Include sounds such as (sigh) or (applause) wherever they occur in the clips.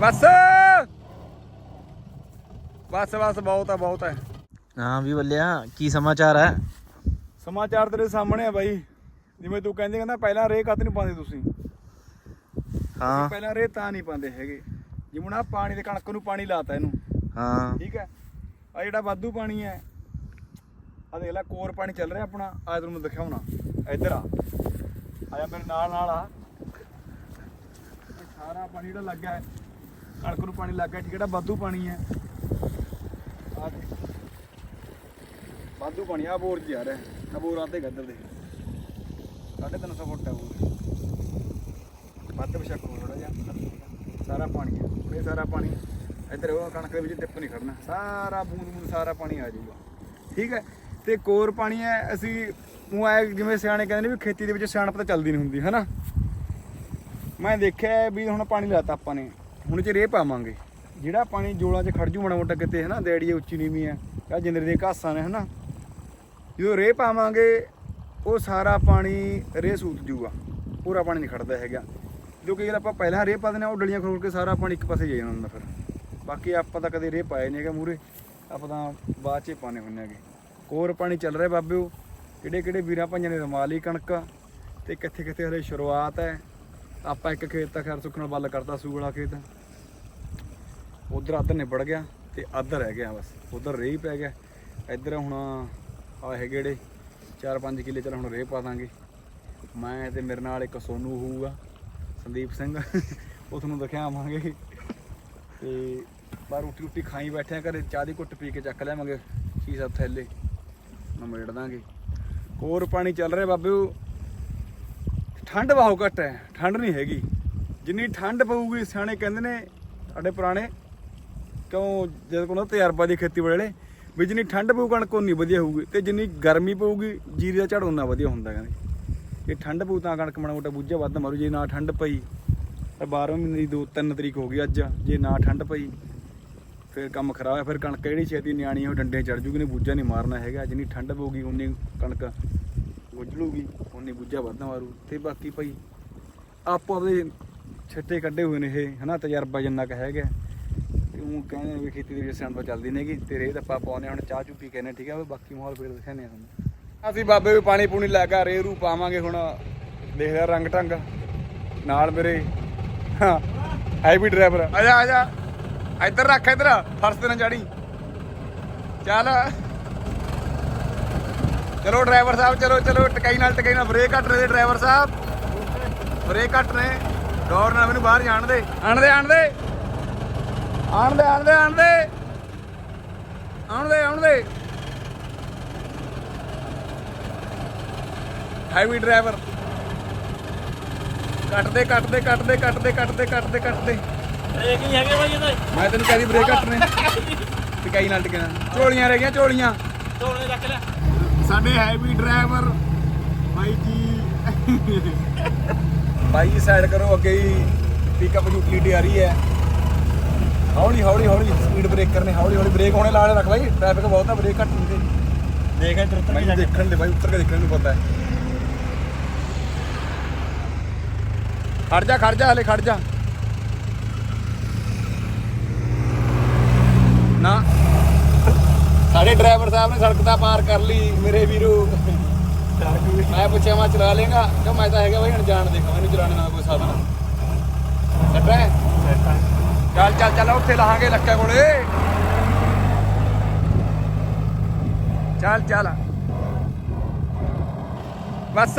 ਬਸ। ਬਸ ਬਸ ਬਹੁਤ ਹੈ ਬਹੁਤ ਹੈ ਹਾਂ ਵੀ ਬੱਲਿਆ ਕੀ ਸਮਾਚਾਰ ਹੈ? ਸਮਾਚਾਰ ਤੇਰੇ ਸਾਹਮਣੇ ਆ ਬਾਈ। ਜਿਵੇਂ ਤੂੰ ਕਹਿੰਦੇ ਕਹਿੰਦਾ ਪਹਿਲਾਂ ਰੇ ਕੱਤ ਨਹੀਂ ਪਾਉਂਦੇ ਤੁਸੀਂ? ਹਾਂ। ਪਹਿਲਾਂ ਰੇ ਤਾਂ ਨਹੀਂ ਪਾਉਂਦੇ ਹੈਗੇ। ਜਿਵੇਂ ਆ ਪਾਣੀ ਦੇ ਕਣਕ ਨੂੰ ਪਾਣੀ ਲਾਤਾ ਇਹਨੂੰ। ਹਾਂ। ਠੀਕ ਹੈ? ਆ ਜਿਹੜਾ ਵਾਧੂ ਪਾਣੀ ਹੈ ਆ ਦੇਖ ਲੈ ਕੋਰ ਪਾਣੀ ਚੱਲ ਰਿਹਾ ਆਪਣਾ। ਆ ਤੈਨੂੰ ਮੈਂ ਦਿਖਾਉਣਾ। ਇੱਧਰ ਆ। ਆਇਆ ਮੇਰੇ ਨਾਲ ਨਾਲ ਆ। ਸਾਰਾ ਪਾਣੀ ਜਿਹੜਾ ਲੱਗਾ ਕਣਕ ਨੂੰ ਪਾਣੀ ਲੱਗ ਗਿਆ ਠੀਕ ਹੈ, ਵਾਧੂ ਪਾਣੀ ਹੈ? ਆ ਵਾਧੂ ਪਾਣੀ ਆ ਬੋਰ ਜੀ ਆ ਰਿਹਾ। ਆ ਬੋਰ ਆਤੇ ਗੱਦਰ ਦੇ। ਸਾਢੇ ਤਿੰਨ ਸੌ ਫੁੱਟ ਹੈ ਬੋਰ। ਵੱਧ ਬਸ਼ੱਕ ਹੋ ਥੋੜਾ ਜਿਹਾ। ਸਾਰਾ ਪਾਣੀ ਹੈ ਇਹ ਸਾਰਾ ਪਾਣੀ ਇੱਧਰ ਉਹ ਕਣਕ ਦੇ ਵਿੱਚ ਟਿੱਪ ਨਹੀਂ ਖੜਨਾ। ਸਾਰਾ ਬੂੰਦ ਬੂੰਦ ਸਾਰਾ ਪਾਣੀ ਆ ਜਾਊਗਾ। ਠੀਕ ਹੈ? ਤੇ ਕੋਰ ਪਾਣੀ ਹੈ ਅਸੀਂ ਉਹ ਆਏ ਜਿਵੇਂ ਸਿਆਣੇ ਕਹਿੰਦੇ ਨੇ ਵੀ ਖੇਤੀ ਦੇ ਵਿੱਚ ਸਿਆਣਪ ਤਾਂ ਚੱਲਦੀ ਨਹੀਂ ਹੁੰਦੀ ਹਨਾ? ਮੈਂ ਦੇਖਿਆ ਵੀ ਹੁਣ ਪਾਣੀ ਲਾਤਾ ਆਪਾਂ ਨੇ। ਹੁਣ ਚ ਰੇਹ ਪਾਵਾਂਗੇ। ਜਿਹੜਾ ਪਾਣੀ ਜੋਲਾਂ 'ਚ ਖੜ ਜੂ ਮਾੜਾ ਮੋਟਾ ਕਿਤੇ, ਹਨਾ? ਦੇੜੀ ਉੱਚੀ ਨੀਵੀਂ ਆ ਆ ਜਿੰਦਰੇ ਦੀਆਂ ਘਾਸਾਂ ਨੇ, ਹਨਾ? ਜਦੋਂ ਰੇਹ ਪਾਵਾਂਗੇ, ਉਹ ਸਾਰਾ ਪਾਣੀ ਰੇਹ ਸੂਤ ਜੂਗਾ। ਪੂਰਾ ਪਾਣੀ ਨਹੀਂ ਖੜਦਾ ਹੈਗਾ। ਕਿਉਂਕਿ ਜਿਹੜਾ ਆਪਾਂ ਪਹਿਲਾਂ ਰੇਹ ਪਾ ਦਿੰਦੇ ਹਾਂ ਉਹ ਡਲੀਆਂ ਖੋਲ ਕੇ ਸਾਰਾ ਪਾਣੀ ਇੱਕ ਪਾਸੇ ਜਾ ਜਾਂਦਾ ਫਿਰ। ਬਾਕੀ ਆਪਾਂ ਤਾਂ ਕਦੇ ਰੇਹ ਪਾਏ ਨਹੀਂ ਹੈਗਾ ਮੂਰੇ ਆਪਾਂ ਤਾਂ ਬਾਅਦ 'ਚ ਹੀ ਪਾਣੇ ਹੁੰਦੇ ਹੈਗੇ। ਕੋਰ ਪਾਣੀ ਚੱਲ ਰਿਹਾ ਬਾਬਿਓ। ਕਿਹੜੇ ਕਿਹੜੇ ਵੀਰਾਂ ਭਾਈਆਂ ਨੇ ਰਮਾ ਕਣਕ ਤੇ ਕਿੱਥੇ ਕਿੱਥੇ ਹਲੇ ਸ਼ੁਰੂਆਤ ਹੈ ਆਪਾਂ ਇੱਕ ਖੇਤ ਤਾਂ ਖੈਰ ਸੁੱਕਣ ਵੱਲ ਕਰਤਾ ਸੂ ਵਾਲਾ ਖੇਤ। ਉਧਰ ਅੱਧ ਨਿਬੜ ਗਿਆ ਤੇ ਅੱਧ ਰਹਿ ਗਿਆ ਬਸ। ਉਧਰ ਰੇਹ ਪੈ ਗਿਆ। ਇੱਧਰ ਹੁਣ ਆ ਹੈਗੇ ਜਿਹੜੇ 4-5 ਕਿੱਲੇ, ਚੱਲ ਹੁਣ ਰੇਹ ਪਾ ਦਾਂਗੇ। ਮੈਂ ਤੇ ਮੇਰੇ ਨਾਲ ਇੱਕ ਸੋਨੂ ਹੋਊਗਾ, ਸੰਦੀਪ ਸਿੰਘ। ਉਹ ਤੁਹਾਨੂੰ ਦਿਖਾਵਾਂਗੇ। ਤੇ ਬਾਹਰ ਰੋਟੀ ਰੋਟੀ ਖਾਈ ਬੈਠੇ ਆ, ਘਰੇ ਚਾਹ ਦੀ ਘੁੱਟ ਪੀ ਕੇ ਚੱਕ ਲਿਆਵਾਂਗੇ। ਕੀ ਸਭ ਥੈਲੇ ਨਮੇੜ ਦਾਂਗੇ। ਕੋਰ ਪਾਣੀ ਚੱਲ ਰਿਹਾ ਬਾਬੇ ਠੰਡ ਬਹੁਤ ਘੱਟ ਹੈ, ਠੰਡ ਨਹੀਂ ਹੈਗੀ। ਜਿੰਨੀ ਠੰਡ ਪਊਗੀ, ਸਿਆਣੇ ਕਹਿੰਦੇ ਨੇ, ਸਾਡੇ ਪੁਰਾਣੇ ਕਿਉਂ ਜਦ ਕੋਲ ਤਜਰਬਾ ਦੀ ਖੇਤੀ ਵਾਲੇ, ਵੀ ਜਿੰਨੀ ਠੰਡ ਪਊ ਕਣਕ ਉਨੀ ਵਧੀਆ ਹੋਊਗੀ ਤੇ ਜਿੰਨੀ ਗਰਮੀ ਪਊਗੀ, ਜੀਰੀ ਦਾ ਝੜ ਉਨਾ ਵਧੀਆ ਹੁੰਦਾ ਕਹਿੰਦੇ। ਇਹ ਠੰਡ ਪਊ ਤਾਂ ਕਣਕ ਮਾੜਾ ਮੋਟਾ ਬੂਝਾ ਵੱਧ ਮਾਰੂ, ਜੇ ਨਾ ਠੰਡ ਪਈ ਤਾਂ 12 ਮਹੀਨੇ ਦੀ 2 3 ਤਰੀਕ ਹੋ ਗਈ ਅੱਜ, ਜੇ ਨਾ ਠੰਡ ਪਈ ਫਿਰ ਕੰਮ ਖਰਾਬ ਹੈ, ਫਿਰ ਕਣਕ ਜਿਹੜੀ ਛੇਤੀ ਨਿਆਣੀ ਉਹ ਡੰਡੇ ਚੜ ਜੂਗੀ ਨੇ ਬੂਝਾ ਨਹੀਂ ਮਾਰਨਾ ਹੈਗਾ, ਜਿੰਨੀ ਠੰਡ ਪਊਗੀ ਉਨੀ ਕਣਕ ਗੁੱਜਲੂਗੀ ਉਨੀ ਬੂਝਾ ਵੱਧ ਮਾਰੂ, ਤੇ ਬਾਕੀ ਭਾਈ, ਆਪੋ ਆਪਦੇ ਛੱਟੇ ਕੱਢੇ ਹੋਏ ਨੇ ਇਹ, ਹਨਾ, ਤਜਰਬਾ ਜਿੰਨਾ ਕੁ ਹੈਗਾ। ਉਹ ਕਹਿੰਦੇ ਵੀ ਖੇਤੀ ਦੇ ਵਿੱਚ ਸਿਆਣਪ ਚੱਲਦੀ ਨੇਗੀ ਤੇ ਰੇਹ ਤਾਂ ਆਪਾਂ ਪਾਉਂਦੇ ਹੁਣ ਚਾਹ ਚੂ ਪੀ ਕੇ ਨੇ ਠੀਕ ਆ ਵੀ ਬਾਕੀ ਮਾਹੌਲ ਫੇਰ ਦਿਖਾਣੇ ਆ ਤੁਹਾਨੂੰ। ਅਸੀਂ ਬਾਬੇ ਵੀ ਪਾਣੀ ਪੂਣੀ ਲੈ ਕੇ ਰੇਹ ਰੂ ਪਾਵਾਂਗੇ ਹੁਣ ਦੇਖਦੇ ਰੰਗ ਢੰਗ। ਨਾਲ ਮੇਰੇ ਹੈਵੀ ਡਰਾਈਵਰ। ਆ ਜਾ ਆ ਜਾ। ਇੱਧਰ ਰੱਖ, ਇੱਧਰ, ਫਰਸ਼ ਤੇ ਨਾ ਚੜੀ। ਚੱਲ। ਚਲੋ ਡਰਾਈਵਰ ਸਾਹਿਬ, ਚਲੋ ਚਲੋ, ਟਕਾਈ ਨਾਲ ਟਕਾਈ ਨਾਲ, ਬ੍ਰੇਕ ਕੱਟ ਰਹੇ ਡਰਾਈਵਰ ਸਾਹਿਬ। ਬ੍ਰੇਕ ਕੱਟ ਰਹੇ ਗੌਰ ਨਾਲ ਮੈਨੂੰ ਬਾਹਰ ਜਾਣ ਦੇ। ਆਣ ਦੇ ਆਣ ਦੇ। ਆਣ ਦੇ ਆਣ ਦੇ ਆਣ ਦੇ। ਆਉਣ ਦੇ ਆਉਣ ਦੇ। ਹੈਵੀ ਡਰਾਈਵਰ ਕੱਟ ਦੇ ਕੱਟ ਦੇ ਕੱਟ ਦੇ ਕੱਟ ਦੇ ਕੱਟ ਦੇ ਕੱਟ ਦੇ ਕੱਟ ਦੇ ਬ੍ਰੇਕ ਨਹੀਂ ਹੈਗੇ ਬਾਈ ਇਹਦੇ। ਮੈਂ ਤੈਨੂੰ ਕਹਿੰਦੀ ਬ੍ਰੇਕ ਕੱਟਨੇ ਟਕਾਈ ਨਾਲ ਟਕਾਈ ਝੋਲੀਆਂ ਰਹਿ ਗਈਆਂ ਝੋਲੀਆਂ। ਢੋਲੇ ਰੱਖ ਲੈ। ਸਾਡੇ ਹੈਵੀ ਡਰਾਈਵਰ ਬਾਈ ਜੀ। ਬਾਈ ਸਾਈਡ ਕਰੋ ਅੱਗੇ ਹੀ। ਪਿਕਅਪ ਯੂਟਿਲਿਟੀ ਆ ਰਹੀ ਹੈ। ਹੌਲੀ ਹੌਲੀ ਹੌਲੀ ਸਪੀਡ ਬ੍ਰੇਕਰ ਨੇ ਹੌਲੀ ਹੌਲੀ ਬ੍ਰੇਕ ਹੋਣੇ ਲਾਣੇ ਰੱਖ ਬਾਈ ਟ੍ਰੈਫਿਕ ਬਹੁਤ ਆ ਬ੍ਰੇਕ ਘੱਟ ਨਹੀਂ ਤੇ ਦੇਖ ਇੱਧਰ ਉੱਤਰ ਕੇ ਮੈਨੂੰ ਜਾ ਕੇ। ਦੇਖਣ ਦੇ ਬਾਈ ਉੱਤਰ ਕੇ ਦੇਖਣ ਨੂੰ ਪਤਾ ਹੈ। ਖੜ ਜਾ ਖੜ ਜਾ ਹਲੇ ਖੜ ਜਾ। ਨਾ। ਸਾਡੇ ਡਰਾਈਵਰ ਸਾਹਿਬ ਨੇ ਸੜਕ ਤਾਂ ਪਾਰ ਕਰ ਲਈ ਮੇਰੇ ਵੀਰੋ। ਮੈਂ ਪੁੱਛਿਆ ਮੈਂ ਚਲਾ ਲੇਗਾ? ਕਿ ਮੈਂ ਤਾਂ ਹੈਗਾ ਬਾਈ ਅਣਜਾਣ ਦੇਖਾ ਮੈਨੂੰ ਚਲਾਣੇ ਨਾਲ ਕੋਈ ਸਾਧਨ। ਸੱਟਾ ਹੈ? ਚੱਲ ਚੱਲ ਚੱਲ ਉੱਥੇ ਲਾਹਾਂਗੇ ਲੱਕਾ ਕੋਲੇ। ਚੱਲ ਚੱਲ। ਬਸ।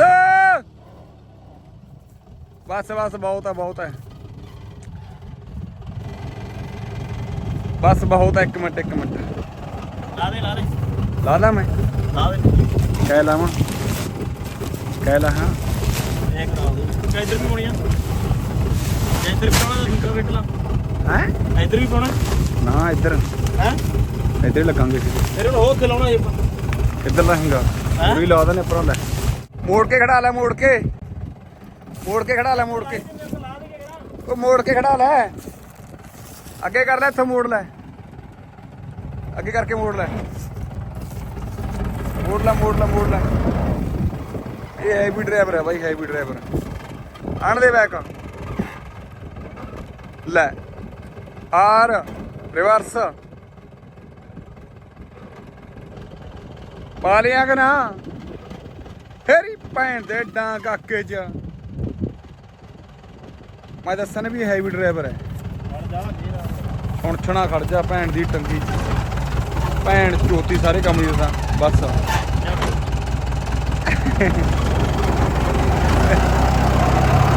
ਬਸ ਬਸ ਬਹੁਤ ਆ ਬਹੁਤ ਹੈ। ਬਸ ਬਹੁਤ ਹੈ ਇੱਕ ਮਿੰਟ ਇੱਕ ਮਿੰਟ। ਲਾ ਦੇ ਲਾ ਦੇ। ਲਾ ਲਾ ਮੈਂ। ਲਾ ਦੇ। ਕਹਿ ਲਾਵਾਂ ਕਹਿ ਲਾ ਹਾਂ। ਇਹ ਕਰਾ ਦੇ ਇੱਧਰ ਵੀ ਪਾਉਣੀ ਆ। ਇੱਧਰ ਵੀ ਲਿੰਕ ਕੱਟ ਲਾ। ਹੈ? ਇੱਧਰ ਵੀ ਪਾਉਣਾ? ਨਾ ਇੱਧਰ। ਹੈ? ਇੱਧਰ ਹੀ ਲੱਗਾਂਗੇ ਫਿਰ ਹੁਣ ਉਹ ਖਿਲਾਉਣਾ ਕਿੱਧਰ ਲਾਂਗਾ ਹੈਂ? ਪੂਰੀ ਲਾ ਦੇਣੇ ਪਰੋਂ ਲੈ। ਮੋੜ ਕੇ ਖੜਾ ਲੈ ਮੋੜ ਕੇ। ਮੋੜ ਕੇ ਖੜਾ ਲੈ ਮੋੜ ਕੇ। ਉਹ ਮੋੜ ਕੇ ਖੜਾ ਲੈ। ਅੱਗੇ ਕਰ ਲੈ ਇੱਥੋਂ ਮੋੜ ਲੈ। ਅੱਗੇ ਕਰਕੇ ਮੋੜ ਲੈ। ਮੋੜ ਲੈ ਮੋੜ ਲੈ ਮੋੜ ਲੈ। ਇਹ ਹੈਵੀ ਡਰਾਈਵਰ ਹੈ ਬਾਈ ਹੈਵੀ ਡਰਾਈਵਰ ਆਣ ਦੇ ਬੈਕ ਲੈ। R, reverse. ਪਾ ਲਿਆ ਕਿ ਨਾ? ਫੇਰੀ ਭੈਣ ਦੇ ਡਾਂ ਕਾਕੇ ਚ। ਮੈਂ ਦੱਸਣ ਵੀ ਹੈਵੀ ਡਰਾਈਵਰ ਹੈ। ਹਟ ਹੁਣ ਛਣਾ ਖੜ ਜਾ ਭੈਣ ਦੀ ਟੰਗੀ ਚ। ਭੈਣ ਚੋਤੀ ਸਾਰੇ ਕੰਮ ਦੀ ਤਾਂ ਬਸ।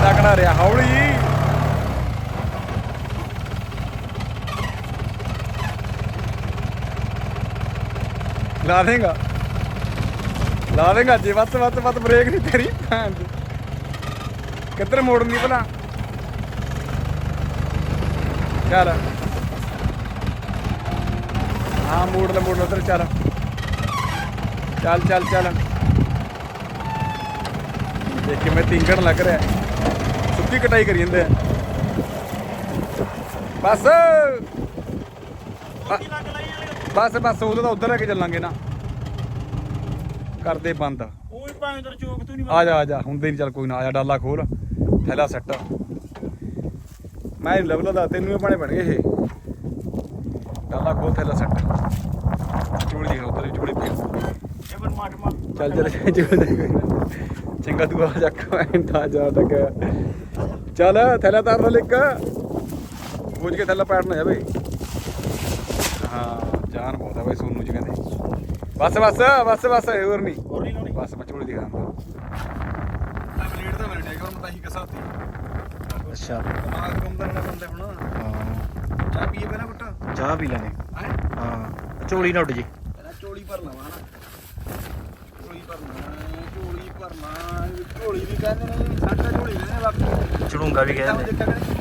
ਤਕੜਾ ਰਿਹਾ ਹੌਲੀ। ਲਾ ਦੇਗਾ। ਲਾ ਦੇਗਾ ਜੇ ਵੱਤ ਵੱਤ ਵੱਤ ਬ੍ਰੇਕ ਨਹੀਂ ਤੇਰੀ ਭੈਣ ਦੀ। ਕਿੱਧਰ ਮੋੜਨੀ ਭਲਾ? ਚੱਲ। ਹਾਂ, ਮੋੜ ਲੈ ਮੋੜ ਲੈ ਉਧਰ ਚੱਲ। ਚੱਲ ਚੱਲ ਚੱਲ। ਦੇਖ ਮੈਂ ਤਿੰਗਣ ਲੱਗ ਰਿਹਾ। ਸੁੱਕੀ ਕਟਾਈ ਕਰੀ ਜਾਂਦੇ ਆ। ਬਸ। ਲੱਗ ਲਈ ਬਸ ਬਸ ਉਹਦਾ ਤਾਂ ਉਧਰ ਲੈ ਕੇ ਚੱਲਾਂਗੇ ਨਾ। ਕਰਦੇ ਬੰਦ। ਉਹ ਹੀ ਭਾਵੇਂ ਤੇਰੇ ਚੋਕ ਤੂੰ ਨਹੀਂ ਆ ਜਾ ਆ ਜਾ ਹੁੰਦੇ ਨਹੀਂ ਚੱਲ ਕੋਈ ਨਾ ਆ ਜਾ ਡਾਲਾ ਖੋਲ। ਥੈਲਾ ਸੈੱਟ। ਮੈਂ ਲਵਲਾ ਦਾ ਤੈਨੂੰ ਹੀ ਪਾਣੇ ਪੈਣਗੇ ਇਹ। ਡਾਲਾ ਖੋਲ ਥੈਲਾ ਸੈੱਟ। ਚੂੜੀ ਦੀ ਉਧਰ ਚੂੜੀ ਇਹ ਮਾਰ ਚੱਲ ਚੱਲ ਚੂੜੀ ਚੰਗਾ ਤੂੰ ਆ ਜਾ ਕਹਿੰਦਾ ਜਾ ਤੱਕ ਚੱਲ ਥੈਲਾ ਤਾਰ ਲੈ ਲਿਕ ਖੋਜ ਕੇ ਥੈਲਾ ਪੈੜ ਨਾ ਜਾਵੇ ਹਾਂ ਜਾਨ ਬਹੁਤ ਆ ਬਈ ਸੋਨੂ ਜੀ ਕਹਿੰਦੇ। ਬਸ ਬਸ ਬਸ ਬਸ ਹੋਰ ਨਹੀਂ ਹੋਰ ਨਹੀਂ ਲਾਉਣੀ ਬਸ ਤਾਂ ਬਲੇਡ ਤਾਂ ਹੀ ਅੱਛਾ। ਦਿਮਾਗ ਬੰਦੇ ਹੁਣ। ਹਾਂ। ਚਾਹ ਪੀਏ ਪਹਿਲਾਂ ਘੁੱਟ। ਚਾਹ ਪੀ ਲੈਣੇ ਹੈ? ਚੋਲੀ ਨਾ ਉੱਡ ਜੇ। ਪਹਿਲਾਂ ਚੋਲੀ ਭਰਨਾ ਵਾ ਹਨਾ। ਚੋਲੀ ਭਰਨਾ ਚੋਲੀ ਭਰਨਾ ਝੋਲੀ ਵੀ ਕਹਿੰਦੇ ਨੇ ਸਾਡਾ ਝੋਲੀ ਕਹਿੰਦੇ ਨੇ ਬਾਕੀ। ਚੜੂੰਗਾ ਵੀ ਕਹਿੰਦੇ ਝੂਠਾ ਕਹਿੰਦੇ ਹਾਂ ਨੇ।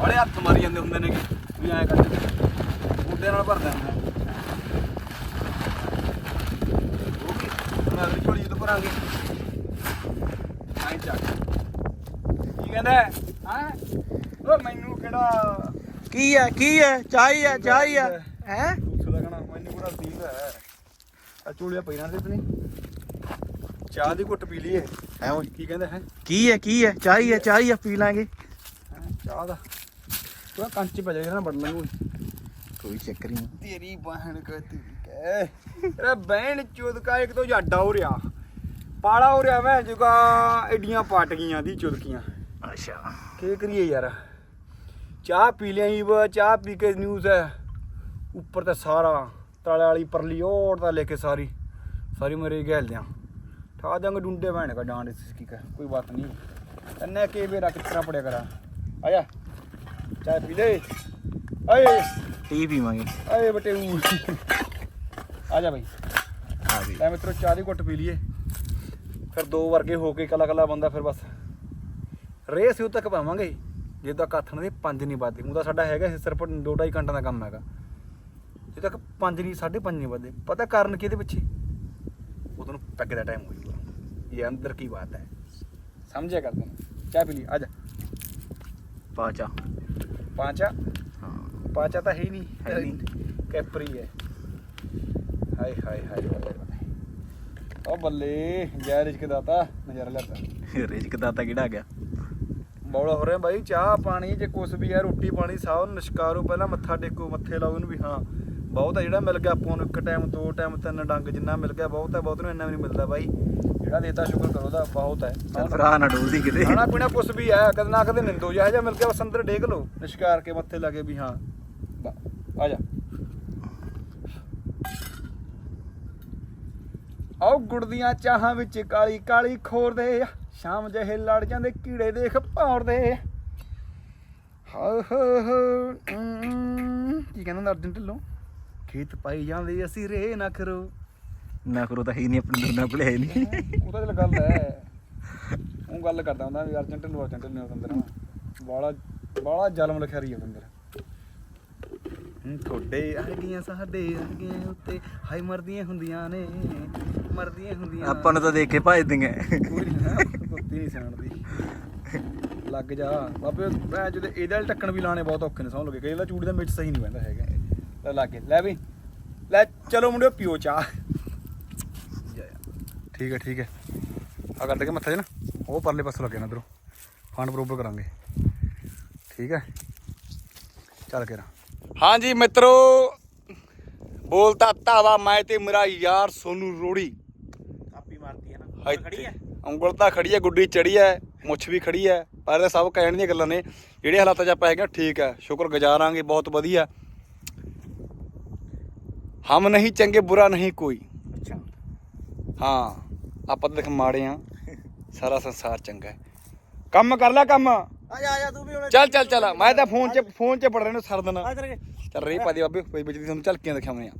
ਔਲੇ ਹੱਥ ਮਾਰੀ ਜਾਂਦੇ ਹੁੰਦੇ ਨੇ ਵੀ ਐਂ ਕਰ। ਮੁੱਦੇ ਨਾਲ ਭਰਦਾ ਹੁੰਦਾ। ਉਹ ਅਗਲੀ ਝੋਲੀ ਜਦੋਂ ਭਰਾਂਗੇ। ਐਂ ਚੱਕ ਕੀ ਕਹਿੰਦਾ ਹੈ? ਓ ਮੈਨੂੰ ਕਿਹੜਾ? ਕੀ ਹੈ ਕੀ ਹੈ? ਚਾਹੀ ਹੈ ਚਾਹੀ ਹੈ। ਹੈ। ਦੂਸਰਾ ਕਹਣਾ ਮੈਨੂੰ ਕਿਹੜਾ ਸੀਲ ਹੈ। ਆ ਚੂੜੀਆਂ ਪਈ ਰਹਿਣ ਦੇ ਤਨੀ ਚਾਹ ਦੀ ਘੁੱਟ ਪੀ ਲਈਏ। ਐ ਕੀ ਕਹਿੰਦਾ ਹੈ? ਕੀ ਹੈ ਕੀ ਹੈ? ਚਾਹੀ ਹੈ ਚਾਹੀ ਹੈ ਪੀ ਲਾਂਗੇ। ਚਾਹ ਦਾ। ਤੂੰ ਕੰਚ ਪੈ ਜਾਏਗਾ ਨਾ ਬੜਨ ਨੂੰ। ਕੋਈ ਚੱਕਰ ਨਹੀਂ। ਤੇਰੀ ਬਹਿਣ ਕਹਤੀ ਕਹਿ ਅਰੇ ਬਹਿਣ ਚੁਦਕਾ ਇੱਕ ਤੋਂ ਜਾਡਾ ਹੋ ਰਿਹਾ। ਪਾਲਾ ਹੋ ਰਿਹਾ ਮੈਂ ਜੁਗਾ ਏਡੀਆਂ ਪਾਟ ਗਈਆਂ ਦੀ ਚੁਦਕੀਆਂ। ਅੱਛਾ। ਕੀ ਕਰੀਏ ਯਾਰ? ਚਾਹ ਪੀ ਲਈ ਵਾ ਚਾਹ ਪੀ ਕੇ ਨਿਊਜ਼ ਹੈ ਉੱਪਰ ਤੇ ਸਾਰਾ ਤਾਲੇ ਵਾਲੀ ਪਰਲੀ ਔਰ ਤਾਂ ਲੈ ਕੇ ਸਾਰੀ। ਸਾਰੀ ਮੇਰੇ ਗਹਿਲ ਦਿਆਂ। ਠਾ ਦਾਂਗੇ ਡੁੰਡੇ ਭੈਣ ਕਾ ਡਾਂਡ ਇਸ ਕੀ ਕਾ ਕੋਈ ਬਾਤ ਨਹੀਂ। ਤੰਨੇ ਕੇ ਵੇਰਾ ਕਿਤਨਾ ਪੜਿਆ ਕਰਾ। ਆਇਆ। ਚਾਹ ਪੀ ਲੈ। ਆਏ। ਟੀ ਪੀਵਾਂਗੇ। ਆਏ ਬਟੇ ਆ ਜਾ ਭਾਈ ਆ ਵੀ ਲੈ ਮਿੱਤਰੋ ਚਾਹ ਦੀ ਘੁੱਟ ਪੀ ਲਈਏ। ਫਿਰ ਦੋ ਵਰਗੇ ਹੋ ਕੇ ਕੱਲਾ ਕੱਲਾ ਬੰਦਾ ਫਿਰ ਬਸ। ਰੇਸ ਉਦੋਂ ਤੱਕ ਪਾਵਾਂਗੇ। ਜੇ ਤੱਕ ਆਥਣ ਦੇ ਪੰਜ ਨਹੀਂ ਵੱਜਦੇ ਉਹ ਤਾਂ ਸਾਡਾ ਹੈਗਾ ਸਿਰਫ ਢਾਈ ਘੰਟਿਆਂ ਦਾ ਕੰਮ ਹੈਗਾ। ਜੇ ਤੱਕ ਪੰਜ ਨਹੀਂ ਸਾਢੇ ਪੰਜ ਨਹੀਂ ਵੱਜਦੇ ਪਤਾ ਕਾਰਨ ਕੀ ਇਹਦੇ ਪਿੱਛੇ? ਉਦੋਂ ਨੂੰ ਪੈਗ ਦਾ ਟਾਈਮ ਹੋ ਜਾਊਗਾ। ਇਹ ਅੰਦਰ ਕੀ ਬਾਤ ਹੈ। ਸਮਝਿਆ ਕਰਦੇ ਨੇ ਚਾਹ ਪੀ ਲਈ ਆ ਜਾ। ਪਾਚਾ ਪਾਂਚਾ? ਹਾਂ। ਪਾਂਚਾ ਤਾਂ ਹੈ ਹੀ ਨਹੀਂ। ਹੈ ਨਹੀਂ। ਕੈਪਰੀ ਹੈ। ਹਾਏ ਹਾਏ ਹਾਏ ਬੱਲੇ ਬੱਲੇ ਉਹ ਬੱਲੇ ਜੈ ਰਿਸ਼ਕ ਦਾਤਾ ਨਜ਼ਾਰਾ ਲੈਤਾ (laughs) ਰਿਜਕ ਦਾਤਾ ਕਿਹੜਾ ਆ ਗਿਆ? ਬੌਲਾ ਹੋ ਰਿਹਾ ਬਾਈ ਚਾਹ ਪਾਣੀ ਜੇ ਕੁਛ ਵੀ ਹੈ ਰੋਟੀ ਪਾਣੀ ਸਭ ਨੂੰ ਨਿਸ਼ਕਾਰੋ ਪਹਿਲਾਂ ਮੱਥਾ ਟੇਕੋ ਮੱਥੇ ਲਾਓ ਇਹਨੂੰ ਵੀ ਹਾਂ। ਬਹੁਤ ਹੈ ਜਿਹੜਾ ਮਿਲ ਗਿਆ ਆਪਾਂ ਨੂੰ ਇੱਕ ਟਾਈਮ ਦੋ ਟਾਈਮ ਤਿੰਨ ਡੰਗ ਜਿੰਨਾ ਮਿਲ ਗਿਆ ਬਹੁਤ ਹੈ ਬਹੁਤ ਨੂੰ ਇੰਨਾ ਵੀ ਨਹੀਂ ਮਿਲਦਾ ਬਾਈ। ਜਿਹੜਾ ਦੇਤਾ ਸ਼ੁਕਰ ਕਰੋ ਦਾ ਬਹੁਤ ਹੈ। ਚੱਲ ਭਰਾ ਨਾ ਡੋਲਦੀ ਕਿਤੇ। ਖਾਣਾ ਪੀਣਾ ਕੁਛ ਵੀ ਹੈ ਕਦੇ ਨਾ ਕਦੇ ਨਿੰਦੋ ਜਿਹਾ ਜਿਹਾ ਮਿਲ ਗਿਆ ਬਸ ਅੰਦਰ ਡੇਗ ਲਓ। ਨਿਸ਼ਕਾਰ ਕੇ ਮੱਥੇ ਲਾਗੇ ਵੀ ਹਾਂ ਆ ਜਾ। ਆਓ ਗੁੜ ਦੀਆਂ ਚਾਹਾਂ ਵਿੱਚ ਕਾਲੀ ਕਾਲੀ ਖੋਰਦੇ ਆ ਸ਼ਾਮ ਜਿਹੇ ਲੜ ਜਾਂਦੇ ਕੀੜੇ ਦੇਖ ਭੌਰਦੇ ਹੋ ਹੋ ਹੋ ਕੀ ਕਹਿੰਦਾ ਹੁੰਦਾ ਅਰਜਨ ਢਿੱਲੋਂ? ਖੇਤ ਪਾਈ ਜਾਂਦੇ ਅਸੀਂ ਰੇ ਨਾ ਕਰੋ ਨਾ ਕਰੋ ਤਾਂ ਹੈ ਨਹੀਂ ਆਪਣੇ ਦੁਨਾ ਕੋਲੇ ਹੈ ਨਹੀਂ। ਉਹ ਤਾਂ ਚੱਲ ਗੱਲ ਹੈ। ਉਹ ਗੱਲ ਕਰਦਾ ਹੁੰਦਾ ਵੀ ਅਰਜਨ ਢਿੱਲੋਂ ਅਰਜਨ ਢਿੱਲੋਂ ਬੰਦਰ ਬਾਲਾ ਬਾਲਾ ਜਲਮ ਲਿਖਿਆ ਰਹੀ ਹੈ ਬੰਦਰ ਹੂੰ ਤੁਹਾਡੇ ਅਰਗੀਆਂ ਸਾਡੇ ਅਰਗੀਆਂ ਉੱਤੇ ਹਾਈ ਮਰਦੀਆਂ ਹੁੰਦੀਆਂ ਨੇ ਮਰਦੀਆਂ ਹੁੰਦੀਆਂ ਆਪਾਂ ਨੂੰ ਤਾਂ ਦੇਖ ਕੇ ਭਜਦੀਆਂ। ਕੋਈ ਨਹੀਂ ਨਾ ਕੁੱਤੀ ਨਹੀਂ ਸਿਆਣਦੀ। ਲੱਗ ਜਾ। ਬਾਬੇ ਮੈਂ ਜਦੋਂ ਇਹਦੇ ਵਾਲੇ ਢੱਕਣ ਵੀ ਲਾਣੇ ਬਹੁਤ ਔਖੇ ਨੇ ਸੌਂ ਲਗੇ ਕਈ ਇਹਦਾ ਚੂੜੀ ਦਾ ਮਿਰਚ ਸਹੀ ਨਹੀਂ ਪੈਂਦਾ ਹੈਗਾ। ਲੈ ਲੱਗੇ ਲੈ ਵੀ ਲੈ ਚਲੋ ਮੁੰਡਿਓ ਪੀਓ ਚਾਹ। ਠੀਕ ਹੈ ਠੀਕ ਹੈ। ਆ ਕੱਢ ਕੇ ਮੱਥਾ ਜੇ ਨਾ ਉਹ ਪਰਲੇ ਪਾਸੇ ਲੱਗੇ ਨਾ ਇਧਰੋਂ। ਫੰਡ ਬਰੋਬਰ ਕਰਾਂਗੇ। ਠੀਕ ਹੈ। ਚੱਲ ਕੇ ਰਾ। ਹਾਂਜੀ ਮਿੱਤਰੋ ਬੋਲਤਾ ਧਾਵਾ ਮੈਂ ਤੇ ਮੇਰਾ ਯਾਰ ਸੋਨੂ ਰੋੜੀ। ਕਾਪੀ ਮਾਰਤੀ ਹੈ ਨਾ ਇੱਥੇ ਉਂਗਲ ਤਾਂ ਖੜੀ ਹੈ ਗੁੱਡੀ ਚੜੀ ਹੈ ਮੁੱਛ ਵੀ ਖੜੀ ਹੈ ਪਰ ਇਹ ਸਭ ਕਹਿਣ ਦੀਆਂ ਗੱਲਾਂ ਨੇ। ਜਿਹੜੇ ਹਾਲਾਤਾਂ 'ਚ ਆਪਾਂ ਹੈਗੇ ਹਾਂ, ਠੀਕ ਹੈ। ਸ਼ੁਕਰ ਗੁਜ਼ਾਰਾਂਗੇ ਬਹੁਤ ਵਧੀਆ। ਹਮ ਨਹੀਂ ਚੰਗੇ ਬੁਰਾ ਨਹੀਂ ਕੋਈ। ਅੱਛਾ। ਹਾਂ। ਆਪਾਂ ਤਾਂ ਦੇਖ ਮਾੜੇ ਆ। ਸਾਰਾ ਸੰਸਾਰ ਚੰਗਾ ਹੈ। ਕੰਮ ਕਰ ਲੈ ਕੰਮ। ਆ ਜਾ ਆ ਜਾ ਤੂੰ ਵੀ ਹੁਣ ਚੱਲ ਚੱਲ ਚੱਲ। ਮੈਂ ਤਾਂ ਫੋਨ 'ਚ ਫੋਨ 'ਚ ਪੜ ਰਿਹਾ ਨੂੰ ਸਰ ਦੇਣਾ ਆ ਚੱਲ ਰਹੀ ਪਾਦੀ ਬਾਬੇ ਕੋਈ ਵਿੱਚ ਦੀ ਤੁਹਾਨੂੰ ਝਲਕੀਆਂ ਦਿਖਾਉਣੇ ਆ